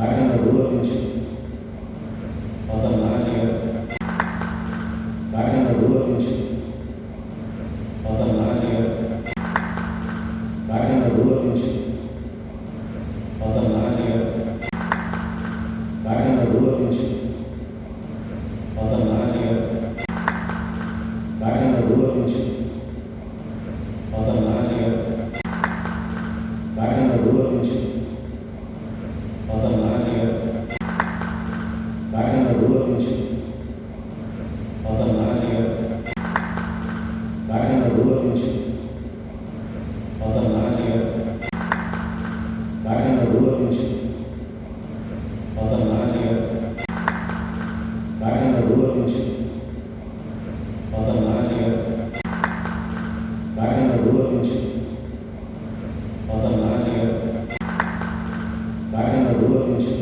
Kakinada rural నుంచి కొంత నానాజీ గారు కాకినాడ రూరల్ నుంచి కొంత నానాజీ గారు కాకినాడ రూరల్ నుంచి కొంత నానాజీ గారు కాకినాడ రూరల్ నుంచి కొంత నానాజీ గారు కాకినాడ రూరల్ నుంచి కొంత నానాజీ గారు కాకినాడ రూరల్ నుంచి ఊళ్ళో నుంచి పంతొమ్మిది నారాయణ గారు కాకినాడ ఊళ్ళో నుంచి పంతొమ్మిది నారాయణ గారు కాకినాడ ఊళ్ళో నుంచి పంతొమ్మిది నారాయణ గారు కాకినాడ ఊళ్ళో నుంచి పంతొమ్మిది నారాయణ గారు కాకినాడ ఊళ్ళో నుంచి పంతొమ్మిది నారాయణ గారు కాకినాడ ఊళ్ళో నుంచి